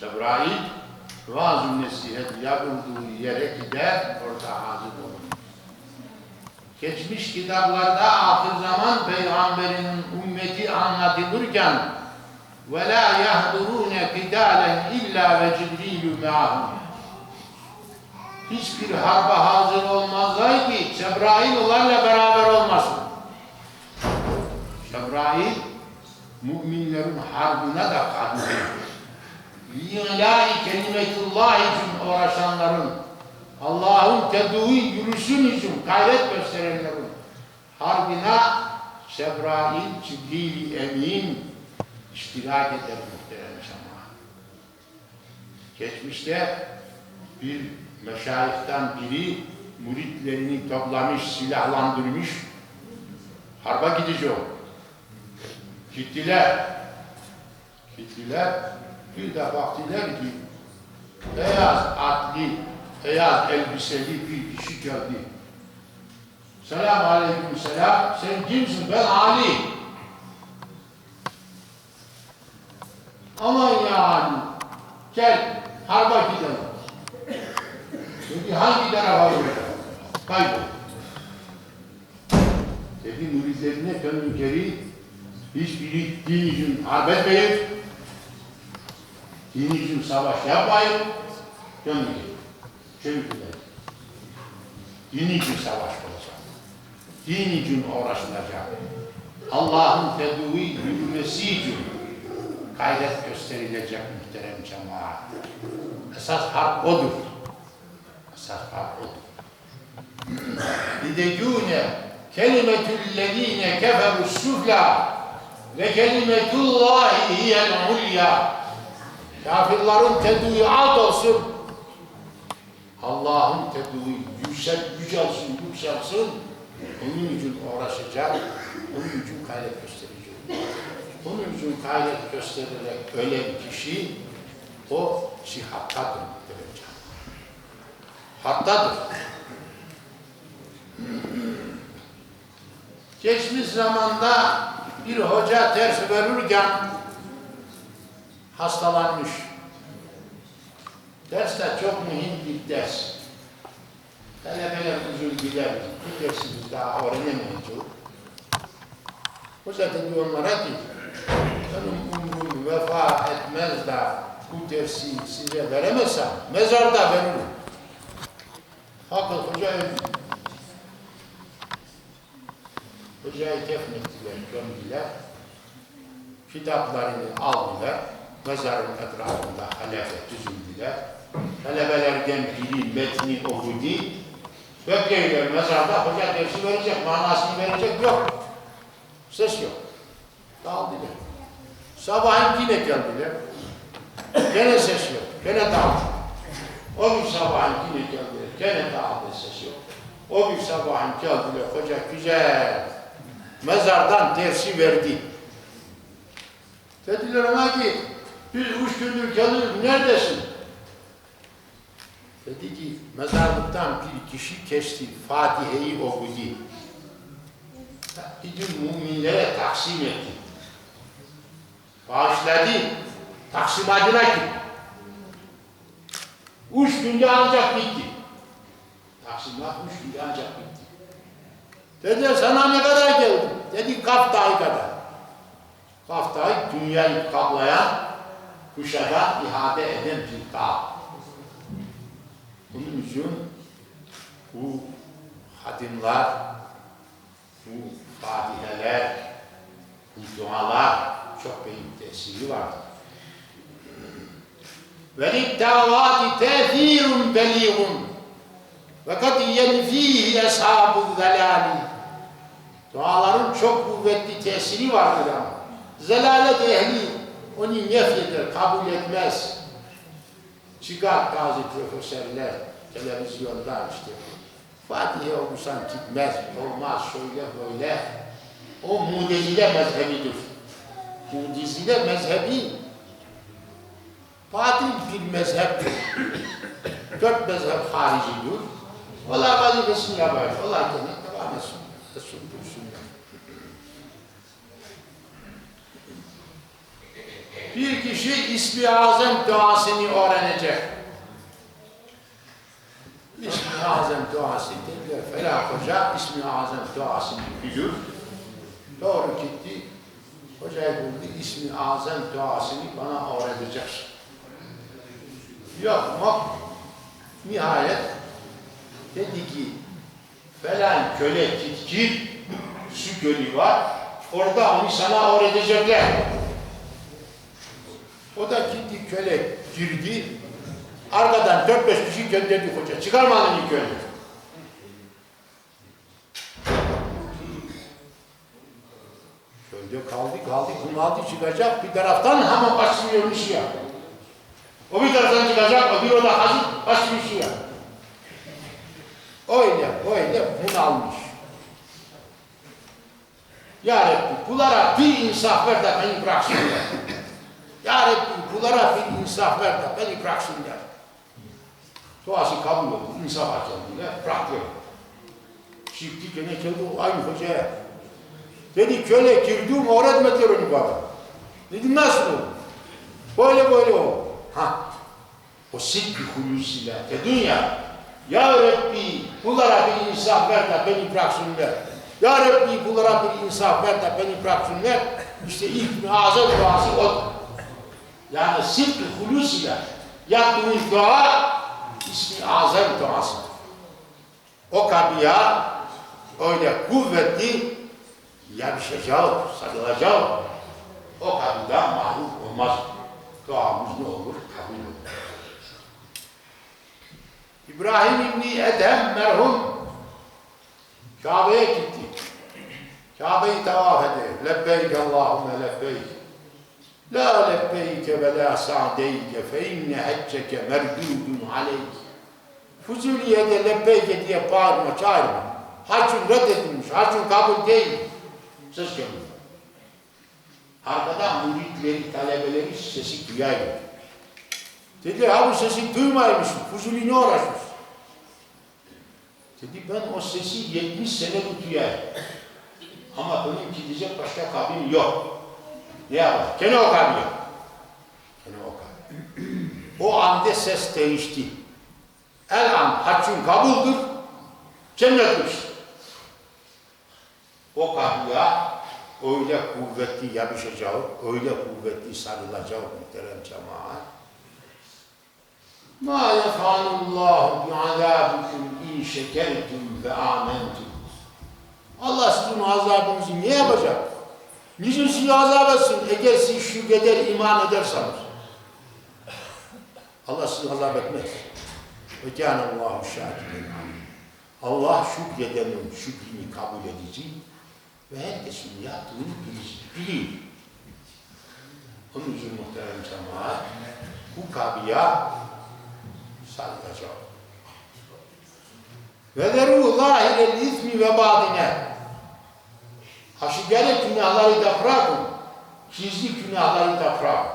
Cebrail vaaz-ı nesihet yapıldığı yere gider, orada hazır olur. Geçmiş kitaplarda ahir zaman peygamberin ümmeti anlatılırken وَلَا يَحْضُرُونَ قِتَالًا اِلَّا وَجِبْرِيلُ مَعَهُمْ Hiçbir harba hazır olmazlar ki Cebrail onlarla beraber olmasın. Cebrail müminlerin harbına da katılıyor. İ'lâ-i kelimetullah için uğraşanların, Allah'ın tedu'i yürüsün için gayret gösterenlerin, harbina Sebrail Cibril Emin iştirak eder muhterem cemaat. Geçmişte bir meşayihten biri müritlerini toplamış, silahlandırmış, harba gidici o. Gittiler. Gittiler. Bir de baktılar ki beyaz atlı, beyaz elbiseli bir kişi geldi. Selam aleyküm selam. Sen kimsin? Ben Ali. Aman ya Ali. Gel harba gidelim. Dedi hangi tarafa gidelim? Kaybol. Dedi müritlerine dönün geri hiçbiri din için harp etmeyin din için savaş yapmayın. Dönmeyin. Çevikler. Din için savaş olacak. Din için uğraşılacak. Allah'ın teduvi yürümesi için gayret gösterilecek muhterem cemaat. Esas hak odur. Esas hak odur. Lidecune kelimetüllezine keferu suhla ve kelimetullahi hiyel ulya Kafirlerin teduğu alt olsun. Allah'ın teduğu yüksel, yücelsin, yükselsin. Onun için uğraşacak, onun için gayret gösterecek. Onun için gayret göstererek ölen kişi o cihattadır. derece. Hattadır. Geçmiş zamanda bir hoca ders verirken hastalanmış. Ders de çok mühim bir ders. Talebeler uzun gider. Bu dersi biz daha öğrenemeyeceğiz. Hoca dedi onlara ki, benim umrum vefa etmez de bu dersi size veremezsem mezarda veririm. Haklı hoca öldü. Hocayı defnettiler, gömdüler. Kitaplarını aldılar. Mezarın etrafında halefe düzüldüler. Talebelerden biri metni okudu. Bekleyiler mezarda hoca dersi verecek, manasını verecek yok. Ses yok. Dağıldılar. Sabahın yine geldiler. Gene ses yok. Gene dağıldı. O gün sabahın yine geldiler. Gene dağıldı ses yok. O gün sabahın geldiler. Hoca güzel mezardan dersi verdi. Dediler ona ki biz üç gündür geliyoruz neredesin? Dedi ki mezarlıktan bir kişi kesti Fatihe'yi okudu. Bütün müminlere taksim etti. Bağışladı. Taksimatına gitti. Üç günde ancak bitti. Taksimat üç günde ancak bitti. Dediler sana ne kadar geldi? Dedi Kaf Dağı kadar. Kaf Dağı dünyayı kaplayan, kuşada ihade eden bir dağ. Bunun için bu hadimler, bu fatiheler, bu dualar çok büyük tesiri var. وَلِلْدَعْوَاتِ تَثِيرٌ بَلِيغٌ وَقَدْ يَنْفِيهِ أَصْحَابُ الظَّلَالِ Duaların çok kuvvetli tesiri vardır ama. Zelalet ehli onu nefyeder, kabul etmez. Çıkar bazı profesörler televizyonda işte. Fatiha okusan gitmez, olmaz, şöyle böyle. O mudezile mezhebidir. Mudezile mezhebi batil bir mezheptir. Dört mezhep haricidir. Allah vazifesini yapar. Allah kendine devam etsin. Resul buyursunlar. Bir kişi ismi azam duasını öğrenecek. İsmi azam duası dediler. Felah Hoca ismi azam duasını biliyor. Doğru gitti. Hocayı buldu. İsmi azam duasını bana öğretecek. Yok mu? Nihayet dedi ki falan köle git git su gölü var. Orada onu sana öğretecekler. O da gitti köle girdi. Arkadan dört beş kişi gönderdi hoca. Çıkarmadın ilk önce. Köyde kaldı kaldı bunaldı çıkacak bir taraftan hemen başlıyor şey yap. O bir taraftan çıkacak o bir oda hazır başlıyor şey yap. Öyle öyle bunalmış. Ya Rabbi kulara bir insaf ver de beni bıraksınlar. Ya Rabbi kulara bir insaf ver de beni bıraksınlar. Duası kabul oldu. İnsaf hakkında bıraktı. Çıktı gene geldi aynı hocaya. Dedi köle girdim öğretmediler onu bana. Dedim nasıl oldu? Böyle böyle o. Ha. O siddi hulusuyla dedin ya. Ya Rabbi bunlara bir insaf ver de beni bıraksınlar. Ya Rabbi bunlara bir insaf ver de beni bıraksınlar. İşte ilk azam duası o. Yani siddi hulusuyla yaptığımız dua ismi azam duası. O kapıya öyle kuvvetli yapışacak, sarılacak. O kapıda mahrum olmaz. Duamız ne olur? Kabul olur. İbrahim İbni Edhem merhum Kabe'ye gitti. Kabe'yi tavaf eder. Lebbeyk Allahümme lebbeyk. La lebbeyke ve la sa'deyke fe inne hecceke merdudun aleyk. Fuzuliye'de lebbeyke diye bağırma, çağırma. Hacın reddedilmiş, hacın kabul değil. Söz gelmiyor. Arkadan müritleri, talebeleri sesi duyaydı. Dedi ha bu sesi duymaymış, Fuzuli ne uğraşmış? Dedi ben o sesi 70 sene duyuyorum. Ama benim gidecek başka kabim yok. Yapar? Gene o kabim yok. Gene o kabim. O anda ses değişti. El an haccın kabuldür, cennetmiş. O kabya öyle kuvvetli yapışacak, öyle kuvvetli sarılacak muhterem cemaat. Ma yefalullahu bi'azabikum in şekertum ve amentum. Allah sizin azabınızı ne yapacak? Sizi azap etsin eğer siz şükreder, iman ederseniz? Allah sizi azap etmez. Ve kânallâhu şâkirin Allah şükredenin şükrünü kabul edici ve herkesin yaptığını biliyor. Onun için muhterem cemaat bu kabıya sarılacak. Ve deru zahirel ismi ve badine. Aşikare günahları da bırakın. Gizli günahları da bırakın.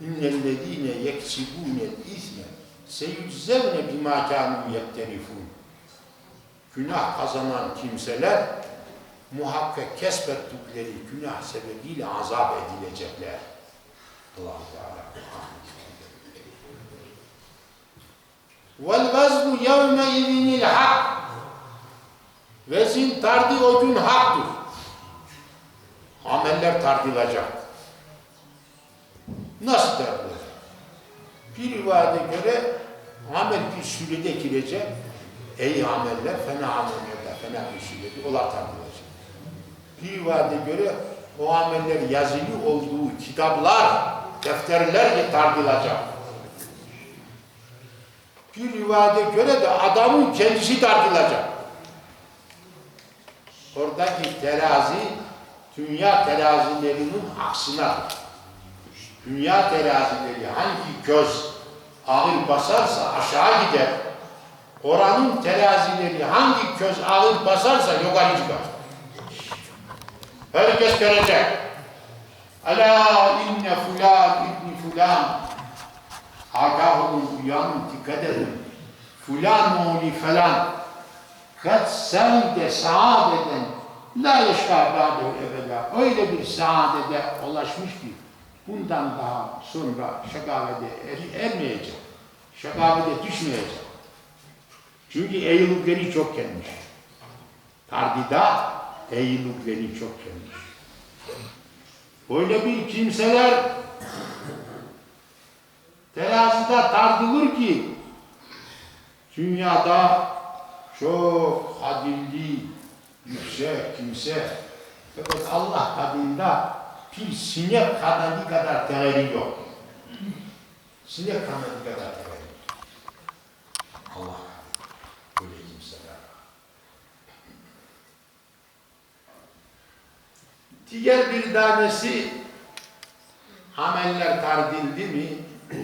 İnnellezîne yeksibûnel isme seyüczevne bimâ kânû yekterifûn. Günah kazanan kimseler muhakkak kesbettikleri günah sebebiyle azap edilecekler. allah Teala. Vel veznu yevme izinil hak. Vezin tardi o gün haktır. Ameller tardılacak. Nasıl tardılacak? Bir rivayete göre amel bir sürede girecek. Ey ameller, fena ameller, fena bir sürede, onlar tardılacak. Bir rivayete göre o ameller yazılı olduğu kitaplar, defterler tardılacak. Bir rivayete göre de adamın kendisi tartılacak. Oradaki terazi dünya terazilerinin aksinadır. Dünya terazileri hangi göz ağır basarsa aşağı gider. Oranın terazileri hangi göz ağır basarsa yukarı çıkar. Herkes görecek. Ala inne fulan ibni fulan Agahum uyanın dikkat edin. Fulan oğlu falan kad sende saadeten la yeşkâ bâdehu evvela. Öyle bir saadete ulaşmış ki bundan daha sonra şakavete er, ermeyecek. Şakavete düşmeyecek. Çünkü eğilikleri çok gelmiş. Tardida eğilikleri çok gelmiş. Öyle bir kimseler terazide tartılır ki dünyada çok adilli, yüksek kimse fakat Allah katında bir sinek kanadı kadar değeri yok. Sinek kanadı kadar değeri yok. Allah böyle kimseler. Diğer bir tanesi ameller tardildi mi?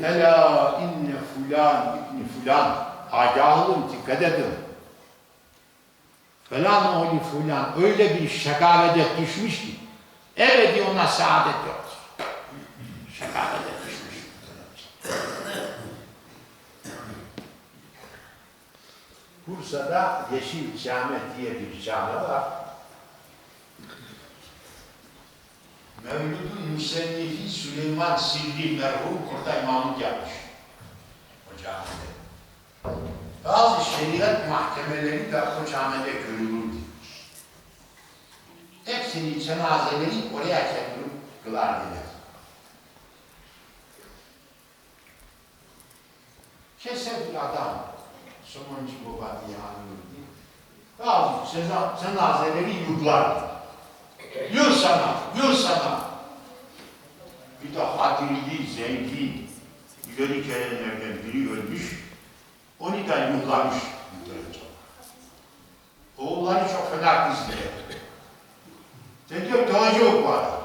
Ela inne fulan ibni fulan agah olun dikkat edin. Falan oğlu fulan öyle bir şakavete düşmüş ki ebedi ona saadet yoktur. Şakavete düşmüş. Bursa'da Yeşil Cami diye bir cami var. Mevlud'un müsennifi Süleyman Sivri merhum orada imamlık yapmış. O camide. Bazı şeriat mahkemeleri de o camide görülürdü. Hepsini cenazeleri oraya getirip kılardılar. Keser bir adam, somuncu baba diye anılırdı. Bazı cenazeleri yurtlardı. Yıl sana, yıl sana. Bir de hadirli, zengin, ileri gelenlerden biri ölmüş, onu da yuhlamış. Oğulları çok fena kızdı. Dediler doğacı yok adam.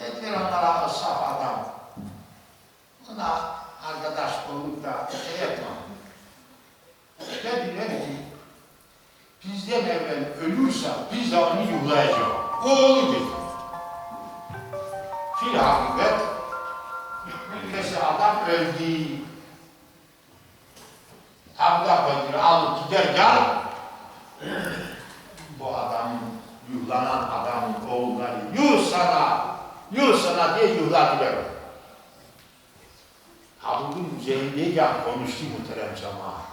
Dediler onlara saf adam. Ona arkadaş olup da şey yapma. Dediler ki bizden evvel ölürse biz de onu yuhlayacağız. O olur dedi. Yuh sana diye yuhladılar. Habibin üzerindeyken konuştu muhterem cemaat.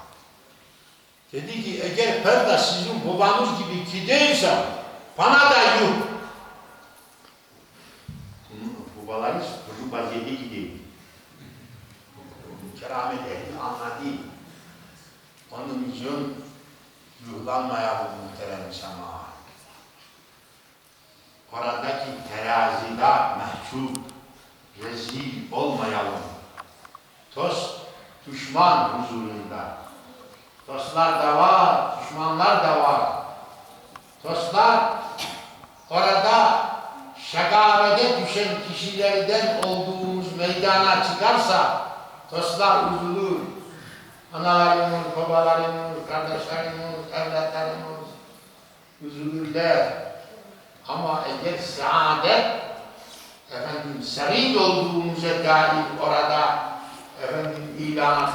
Dedi ki eğer de sizin babanız gibi gidersem bana da. Bunun Babalarınız bu vaziyete gidiyor. Keramet ehli anladı. Onun için yuhlanmaya bu muhterem cemaat. Oradaki terazide mahcup, rezil olmayalım. Dost, düşman huzurunda. Dostlar da var, düşmanlar da var. Dostlar, orada şakavete düşen kişilerden olduğumuz meydana çıkarsa, dostlar üzülür. Analarımız, babalarımız, kardeşlerimiz, evlatlarımız üzülürler. Ama eğer saadet, efendim, serid olduğumuza dair orada efendim ilan